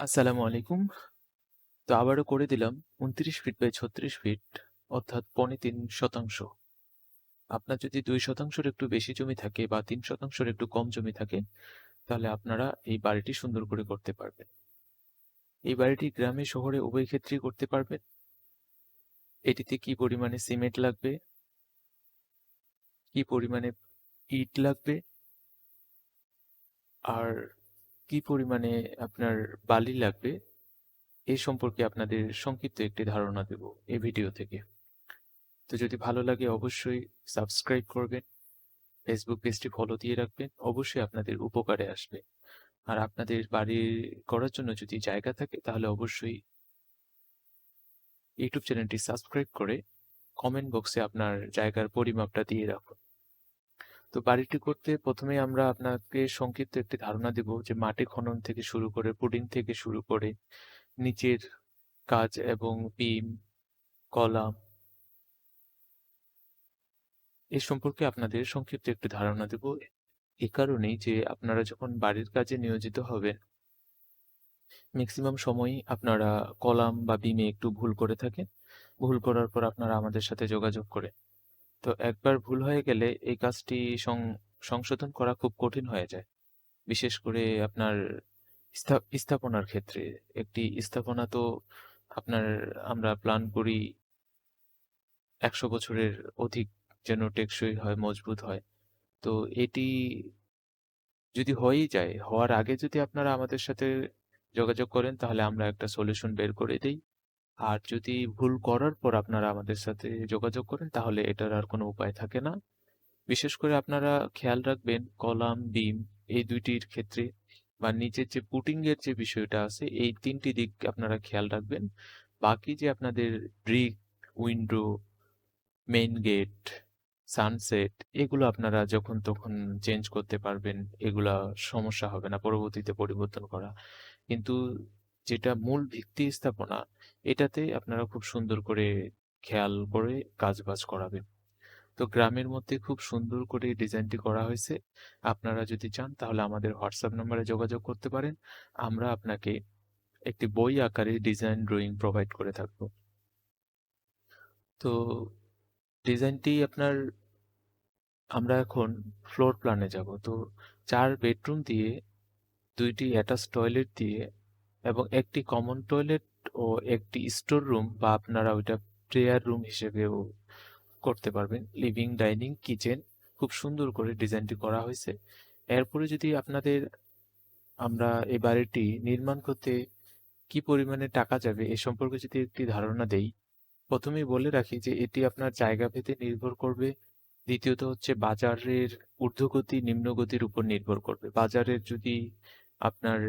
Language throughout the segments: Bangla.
আসসালামু আলাইকুম। তো আবারও করে দিলাম ২৯ ফিট বাই ৩৬ ফিট অর্থাৎ পনে তিন শতাংশ। আপনার যদি দুই শতাংশের একটু বেশি জমি থাকে বা তিন শতাংশের একটু কম জমি থাকে, তাহলে আপনারা এই বাড়িটি সুন্দর করে করতে পারবেন। এই বাড়িটি গ্রামে শহরে উভয় ক্ষেত্রেই করতে পারবেন। এটিতে কি পরিমাণে সিমেন্ট লাগবে? কি পরিমাণে ইট লাগবে? আর কি পরিমাণে আপনার বালি লাগবে? এ সম্পর্কে আপনাদের সংক্ষিপ্ত একটি ধারণা দেব এই ভিডিও থেকে। তো যদি ভালো লাগে অবশ্যই সাবস্ক্রাইব করবেন। ফেসবুক পেজটি ফলো দিয়ে রাখবেন। অবশ্যই আপনাদের উপকারে আসবে। আর আপনাদের বাড়ি করার জন্য যদি জায়গা থাকে তাহলে অবশ্যই ইউটিউব চ্যানেলটি সাবস্ক্রাইব করে কমেন্ট বক্সে আপনার জায়গার পরিমাপটা দিয়ে রাখুন। তো বাড়িটি করতে প্রথমে আমরা আপনাকে সংক্ষিপ্ত একটি ধারণা দেব যে মাটি খনন থেকে শুরু করে পুডিং থেকে শুরু করে নিচের কাজ এবং বিম, কলাম এ সম্পর্কে আপনাদের সংক্ষিপ্ত একটি ধারণা দেব। এ কারণেই যে আপনারা যখন বাড়ির কাজে নিয়োজিত হবেন ম্যাক্সিমাম সময়ই আপনারা কলাম বা বিমে একটু ভুল করে থাকেন। ভুল করার পর আপনারা আমাদের সাথে যোগাযোগ করেন। তো একবার ভুল হয়ে গেলে এই কাজটি সংশোধন করা খুব কঠিন হয়ে যায়। বিশেষ করে আপনার স্থাপনার ক্ষেত্রে। একটি স্থাপনা তো আপনার আমরা প্ল্যান করি ১০০ বছরের অধিক যেন টেকসই হয়, মজবুত হয়। তো এটি যদি হয়েই যায়, হওয়ার আগে যদি আপনারা আমাদের সাথে যোগাযোগ করেন তাহলে আমরা একটা সলিউশন বের করে দেই। আর যদি ভুল করার পর আপনারা আমাদের সাথে যোগাযোগ করেন তাহলে এটার আর কোনো উপায় থাকে না। বিশেষ করে আপনারা খেয়াল রাখবেন কলাম, বিম এই দুইটির ক্ষেত্রে বা নিচের যে পুটিংয়ের যে বিষয়টা আছে এই তিনটি দিক আপনারা খেয়াল রাখবেন। বাকি যে আপনাদের brick, window, main gate, sunset এগুলো আপনারা যখন তখন চেঞ্জ করতে পারবেন। এগুলা সমস্যা হবে না পরবর্তীতে পরিবর্তন করা। কিন্তু যেটা মূল ভিত্তি স্থাপনা, এটাতে আপনারা খুব সুন্দর করে খেয়াল করে কাজ বাজ করাবেন। তো গ্রামের মধ্যে খুব সুন্দর করে ডিজাইনটি করা হয়েছে। আপনারা যদি চান তাহলে আমাদের হোয়াটসঅ্যাপ নাম্বারে যোগাযোগ করতে পারেন। আমরা আপনাকে একটি বই আকারে ডিজাইন ড্রয়িং প্রোভাইড করে থাকব। তো ডিজাইনটি আপনার, আমরা এখন ফ্লোর প্ল্যানে যাব। তো চার বেডরুম দিয়ে, দুইটি অ্যাটাচ টয়লেট দিয়ে এবং একটি কমন টয়লেট ও একটি স্টোর রুম বা আপনারা ওইটা প্রেয়ার রুম হিসেবেও করতে পারবেন। লিভিং, ডাইনিং, কিচেন খুব সুন্দর করে ডিজাইনটি করা হয়েছে। এরপরে যদি আপনাদের আমরা এই বাড়িটি নির্মাণ করতে কি পরিমাণে টাকা যাবে এ সম্পর্কে যদি একটি ধারণা দেই, প্রথমেই বলে রাখি যে এটি আপনার জায়গা ভেদে নির্ভর করবে। দ্বিতীয়ত হচ্ছে বাজারের ঊর্ধ্বগতি নিম্নগতির উপর নির্ভর করবে। বাজারের যদি আপনার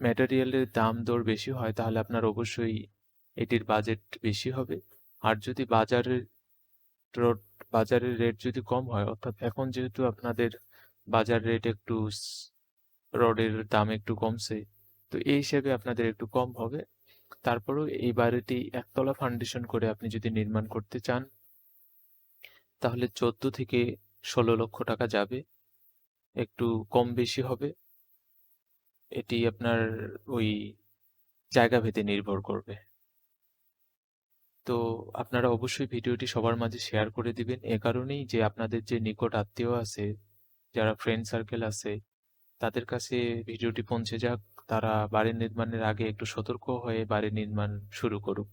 ম্যাটেরিয়ালের দাম দর বেশি হয়, তাহলে আপনার অবশ্যই এটির বাজেট বেশি হবে। আর যদি বাজারের বাজারের রেট যদি কম হয়, অর্থাৎ এখন যেহেতু আপনাদের বাজার রেট একটু রডের দাম একটু কমছে। তো এই হিসেবে আপনাদের একটু কম হবে। তারপরেও এই বাড়িটি একতলা ফাউন্ডেশন করে আপনি যদি নির্মাণ করতে চান, তাহলে ১৪ থেকে ১৬ লক্ষ টাকা যাবে। একটু কম বেশি হবে। এটি আপনার ওই জায়গা ভেদে নির্ভর করবে। তো আপনারা অবশ্যই ভিডিওটি সবার মাঝে শেয়ার করে দিবেন। এ কারণেই যে আপনাদের যে নিকট আত্মীয় আছে, যারা ফ্রেন্ড সার্কেল আছে, তাদের কাছে ভিডিওটি পৌঁছে যাক। তারা বাড়ি নির্মাণের আগে একটু সতর্ক হয়ে বাড়ি নির্মাণ শুরু করুক।